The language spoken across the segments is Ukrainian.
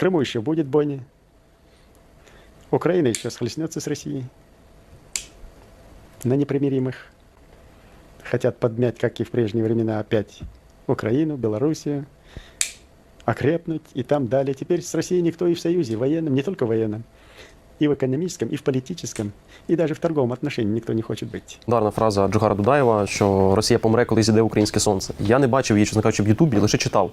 Крыму еще будет бойня. Украина еще схлестнется с Россией на непримиримых. Хотят подмять, как и в прежние времена, опять Украину, Белоруссию, окрепнуть и там далее. Теперь с Россией никто и в союзе, военном, не только военном, и в экономическом, и в политическом, и даже в торговом отношении никто не хочет быть. Ударна фраза Джохара Дудаєва, що Росія помре, коли зійде українське сонце. Я не бачив її, чесно кажучи, в Ютубі, лише читав.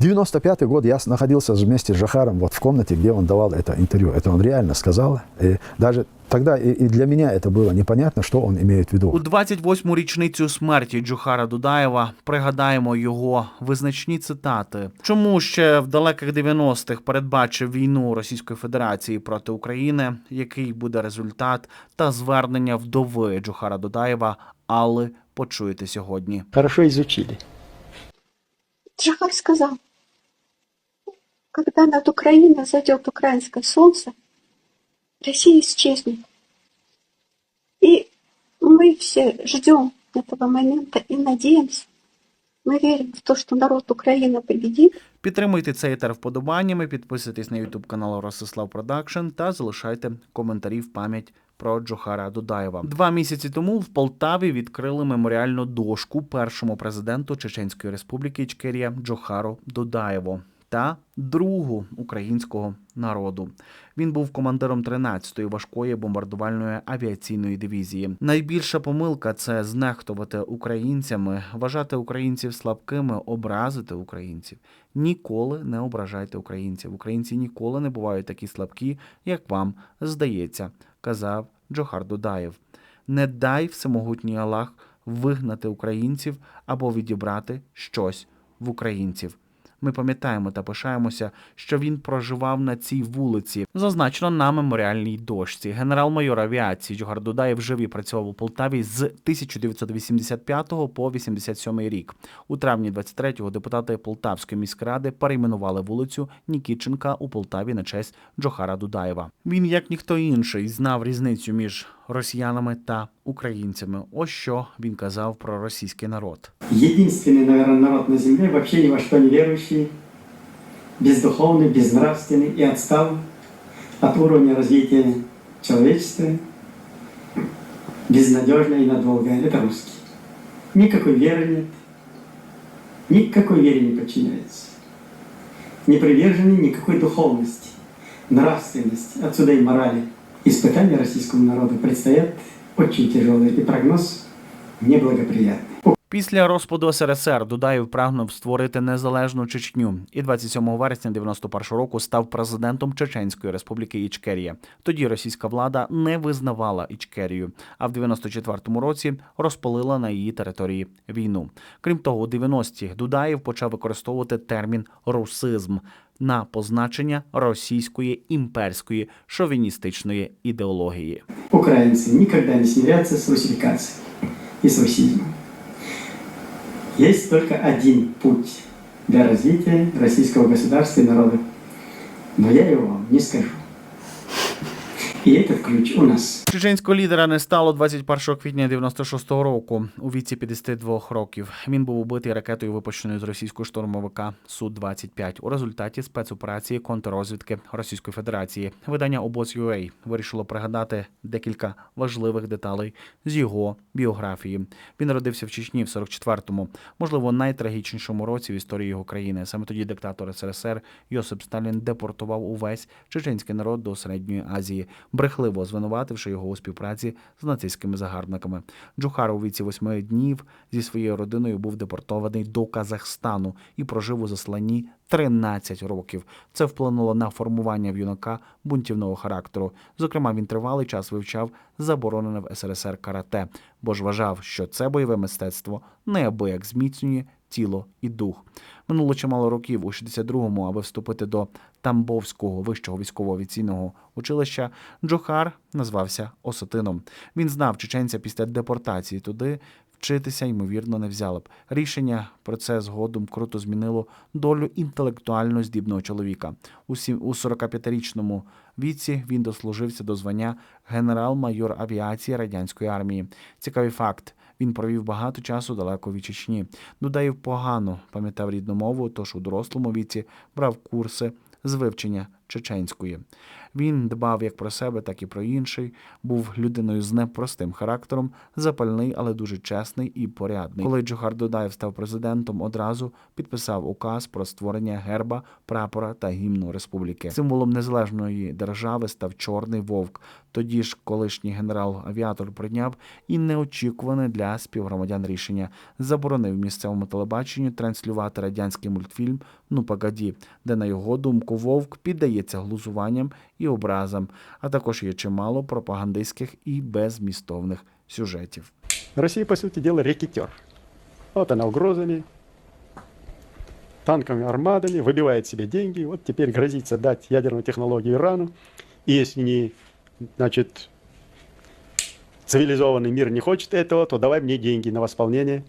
95 год я находился вместе с Жахаром вот в комнате, где он давал это интервью. Это он реально сказал. И даже тогда и, и для меня это было непонятно, что он имеет в У виду. 28-му річницю смерті Джохара Дудаєва пригадаємо його визначні цитати. Чому ще в далеких 90-х передбачив війну Російської Федерації проти України? Який буде результат та звернення вдови Джохара Дудаєва? Але почуєте сьогодні. Хорошо изучили. Джахар сказал, когда над Украиной зайдет украинское солнце, Россия исчезнет. И мы все ждем этого момента и надеемся. Мы верим в то, что народ Украины победит. Підтримуйте цей етер вподобаннями, підписуйтесь на YouTube канал Ростислав Продакшн та залишайте коментарі в пам'ять про Джохара Дудаєва. Два місяці тому в Полтаві відкрили меморіальну дошку першому президенту Чеченської Республіки Ічкерія Джохару Дудаєву та другу українського народу. Він був командиром 13-ї важкої бомбардувальної авіаційної дивізії. Найбільша помилка це знехтувати українцями, вважати українців слабкими, образити українців. Ніколи не ображайте українців. Українці ніколи не бувають такі слабкі, як вам здається, казав Джохар Дудаєв. Не дай всемогутній Аллах вигнати українців або відібрати щось в українців. Ми пам'ятаємо та пишаємося, що він проживав на цій вулиці, зазначено на меморіальній дошці. Генерал-майор авіації Джогар Дудаєв жив і працював у Полтаві з 1985 по 87 рік. У травні 23-го депутати Полтавської міськради перейменували вулицю Нікіченка у Полтаві на честь Джохара Дудаєва. Він, як ніхто інший, знав різницю між росіянами та українцями. Ось що він казав про російський народ. единственный, наверное, народ на земле, вообще ни во что не верующий, бездуховный, безнравственный и отстал от уровня развития человечества, безнадежный и надолго. Это русский. Никакой веры нет, никакой вере не подчиняется. Не привержены никакой духовности, нравственности, отсюда и морали. Испытания российскому народу предстоят очень тяжелые, и прогноз неблагоприятный. Після розпаду СРСР Дудаєв прагнув створити незалежну Чечню і 27 вересня 91 року став президентом Чеченської республіки Ічкерія. Тоді російська влада не визнавала Ічкерію, а в 94 році розпалила на її території війну. Крім того, у 90-ті Дудаєв почав використовувати термін русизм на позначення російської імперської шовіністичної ідеології. Українці ніколи не сміряться з русифікацією і з расизмом. Є тільки один путь для розвиття російського государства і народу. Но я його не скажу. И этот ключ у нас. Чеченського лідера не стало 21 квітня 96-го року у віці 52 років. Він був убитий ракетою, випущеною з російського штурмовика Су-25 у результаті спецоперації контррозвідки Російської Федерації. Видання обоз.ua вирішило пригадати декілька важливих деталей з його біографії. Він народився в Чечні в 44-му, можливо, найтрагічнішому році в історії його країни. Саме тоді диктатор СРСР Йосип Сталін депортував увесь чеченський народ до середньої Азії, брехливо звинувативши його у співпраці з нацистськими загарбниками. Джухар у віці восьми днів зі своєю родиною був депортований до Казахстану і прожив у засланні 13 років. Це вплинуло на формування в юнака бунтівного характеру. Зокрема, він тривалий час вивчав заборонене в СРСР карате, бо ж вважав, що це бойове мистецтво неабияк зміцнює тіло і дух. Минуло чимало років у 62-му, аби вступити до Тамбовського вищого військово-авіаційного училища, Джохар назвався Осатином. Він знав чеченця після депортації туди. Вчитися, ймовірно, не взяли б. Рішення про це згодом круто змінило долю інтелектуально здібного чоловіка. У 45-річному віці він дослужився до звання генерал-майор авіації радянської армії. Цікавий факт. Він провів багато часу далеко від Чечні. Дудаєв погано пам'ятав рідну мову, тож у дорослому віці брав курси з вивчення чеченської. Він дбав як про себе, так і про інший. Був людиною з непростим характером, запальний, але дуже чесний і порядний. Коли Джохар Дудаєв став президентом, одразу підписав указ про створення герба, прапора та гімну республіки. Символом незалежної держави став чорний вовк. Тоді ж колишній генерал-авіатор прийняв і неочікуване для співгромадян рішення заборонив місцевому телебаченню транслювати радянський мультфільм Ну погоді, де на його думку вовк піддається глузуванням і образам, а також є чимало пропагандистських і безмістовних сюжетів. Россия, по сути дела, рекетер. Вот она угрозами, танковыми армадами, выбивает себе деньги. Вот теперь грозится дать ядерную технологию Ирану. И если не, значит, цивилизованный мир не хочет этого, то давай мне деньги на восполнение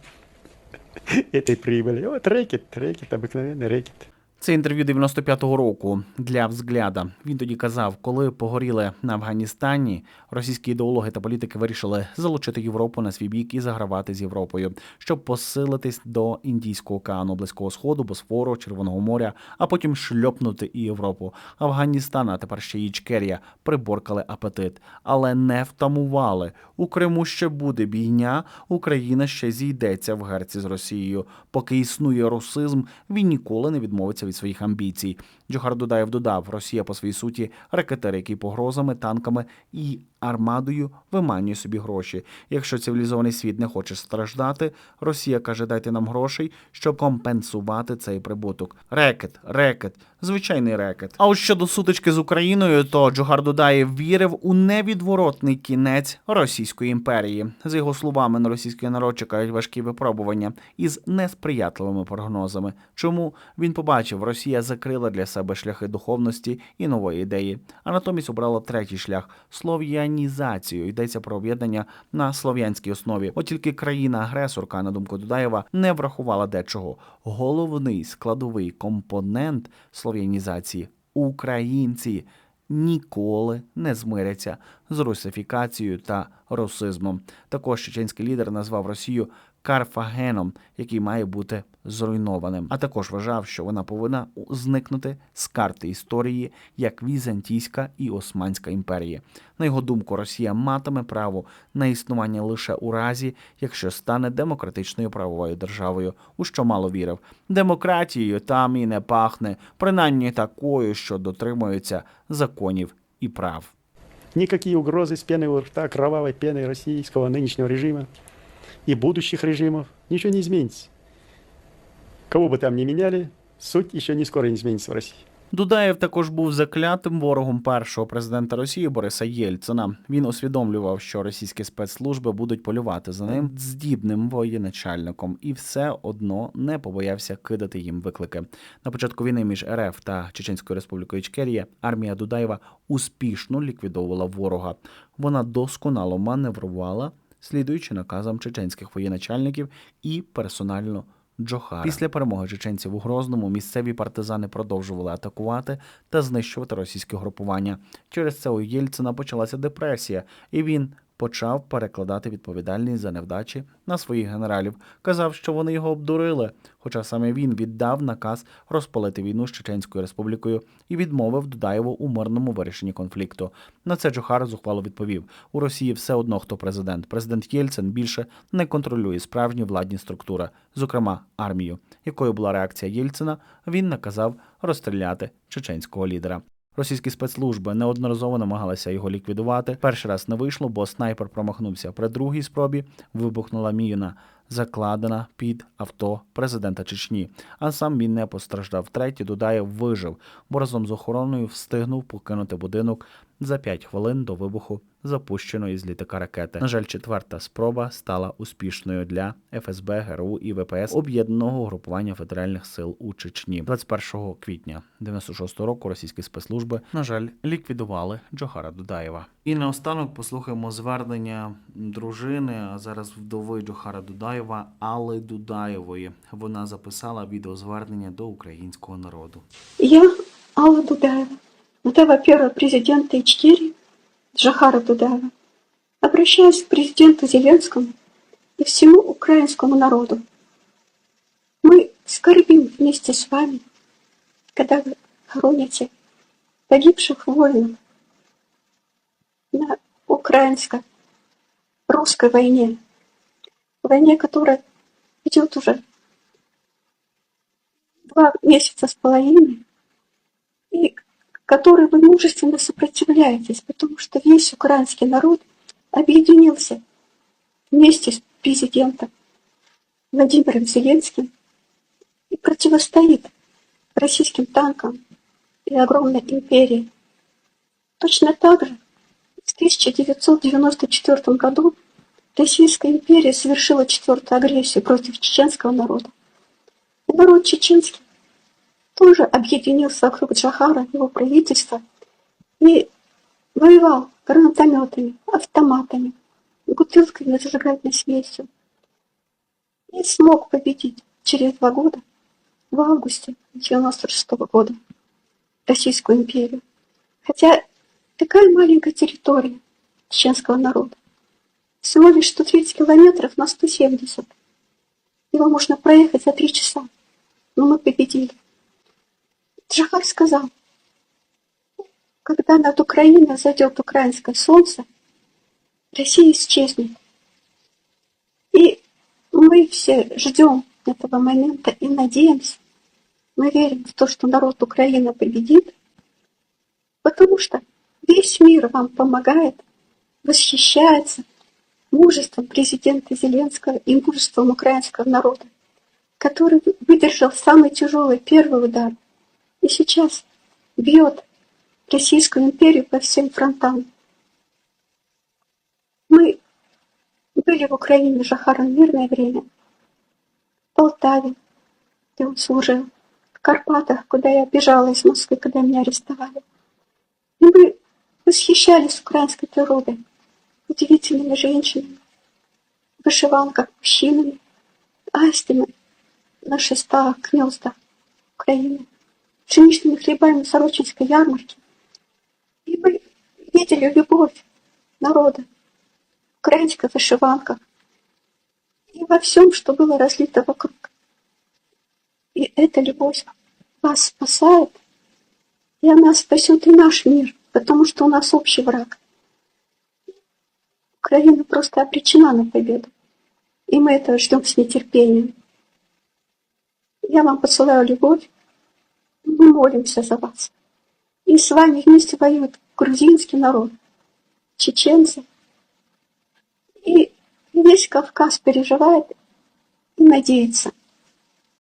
этой прибыли. Вот рэкет, рэкет, обыкновенный рэкет. Це інтерв'ю 95-го року для взгляда. Він тоді казав, коли погоріли на Афганістані, російські ідеологи та політики вирішили залучити Європу на свій бік і загравати з Європою, щоб посилитись до Індійського океану, Близького Сходу, Босфору, Червоного моря, а потім шльопнути і Європу. Афганістан, а тепер ще Ічкерія, приборкали апетит, але не втамували. У Криму ще буде бійня, Україна ще зійдеться в герці з Росією. Поки існує русизм, він ніколи не відмовиться від своїх амбіцій. Джохар Дудаєв додав, Росія по своїй суті ракетер, який погрозами, танками і армадою виманює собі гроші. Якщо цивілізований світ не хоче страждати, Росія каже, дайте нам грошей, щоб компенсувати цей прибуток. Рекет, рекет, звичайний рекет. А от щодо сутички з Україною, то Джохар Дудаєв вірив у невідворотний кінець Російської імперії. За його словами, на російський народ чекають важкі випробування із несприятливими прогнозами. Чому він побачив, Росія закрила для себе шляхи духовності і нової ідеї, а натомість обрала третій шлях слов'янізацію. Йдеться про об'єднання на слов'янській основі. От тільки країна-агресорка, на думку Дудаєва, не врахувала дечого. Головний складовий компонент слов'янізації українці ніколи не змиряться з русифікацією та русизмом. Також чеченський лідер назвав Росію Карфагеном, який має бути зруйнованим. А також вважав, що вона повинна зникнути з карти історії як Візантійська і Османська імперії. На його думку, Росія матиме право на існування лише у разі, якщо стане демократичною правовою державою, у що мало вірив. Демократією там і не пахне, принаймні такою, що дотримується законів і прав. Никакие угрозы с пеной у рта, кровавой пеной российского нынешнего режима и будущих режимов ничего не изменится. Кого бы там ни меняли, суть еще не скоро не изменится в России. Дудаєв також був заклятим ворогом першого президента Росії Бориса Єльцина. Він усвідомлював, що російські спецслужби будуть полювати за ним здібним воєначальником, і все одно не побоявся кидати їм виклики. На початку війни між РФ та Чеченською Республікою Ічкерія армія Дудаєва успішно ліквідовувала ворога. Вона досконало маневрувала, слідуючи наказам чеченських воєначальників і персонально Джохара. Після перемоги чеченців у Грозному місцеві партизани продовжували атакувати та знищувати російське групування. Через це у Єльцина почалася депресія, і він почав перекладати відповідальність за невдачі на своїх генералів. Казав, що вони його обдурили. Хоча саме він віддав наказ розпалити війну з Чеченською республікою і відмовив Дудаєву у мирному вирішенні конфлікту. На це Джохар зухвало відповів: у Росії все одно хто президент. Президент Єльцин більше не контролює справжні владні структури, зокрема армію. Якою була реакція Єльцина? Він наказав розстріляти чеченського лідера. Російські спецслужби неодноразово намагалися його ліквідувати. Перший раз не вийшло, бо снайпер промахнувся. При другій спробі вибухнула міна, закладена під авто президента Чечні. А сам він не постраждав. Третій додає, вижив, бо разом з охороною встигнув покинути будинок за 5 хвилин до вибуху запущеної з літака ракети. На жаль, четверта спроба стала успішною для ФСБ, ГРУ і ВПС об'єднаного групування федеральних сил у Чечні. 21 квітня 96 року російські спецслужби, на жаль, ліквідували Джохара Дудаєва. І наостанок послухаємо звернення дружини, а зараз вдови Джохара Дудаєва Алли Дудаєвої. Вона записала відеозвернення до українського народу. Я, Алла Дудаева, вдова первого президента Ичкерии Джахара Дудаева, обращаюсь к президенту Зеленскому и всему украинскому народу. Мы скорбим вместе с вами, когда вы хороните погибших воинов на украинско-русской войне. Войне, которая идет уже два месяца с половиной, и которой вы мужественно сопротивляетесь, потому что весь украинский народ объединился вместе с президентом Владимиром Зеленским и противостоит российским танкам и огромной империи. Точно так же в 1994 году Российская империя совершила четвертую агрессию против чеченского народа. И народ чеченский тоже объединился вокруг Джахара, его правительства, и воевал гранатометами, автоматами, бутылками с зажигательной смесью. И смог победить через два года, в августе 96 года, Российскую империю. Хотя такая маленькая территория чеченского народа, всего лишь 130 километров на 170. Его можно проехать за три часа, но мы победили. Джахар сказал, когда над Украиной зайдет украинское солнце, Россия исчезнет. И мы все ждем этого момента и надеемся, мы верим в то, что народ Украины победит, потому что весь мир вам помогает, восхищается мужеством президента Зеленского и мужеством украинского народа, который выдержал самый тяжелый первый удар и сейчас бьет Российскую империю по всем фронтам. Мы были в Украине Жахаром в мирное время, в Полтаве, где он служил, в Карпатах, куда я бежала из Москвы, когда меня арестовали. И мы восхищались украинской природой, удивительными женщинами, вышиванках мужчинами, астями на шестах, гнездах Украины, пшеничными хлебами Сорочинской ярмарки. И мы видели любовь народа, украинской вышиванках и во всем, что было разлито вокруг. И эта любовь вас спасает, и она спасет и наш мир, потому что у нас общий враг. Украина просто обречена на победу, и мы этого ждем с нетерпением. Я вам посылаю любовь, мы молимся за вас. И с вами вместе воюет грузинский народ, чеченцы. И весь Кавказ переживает и надеется –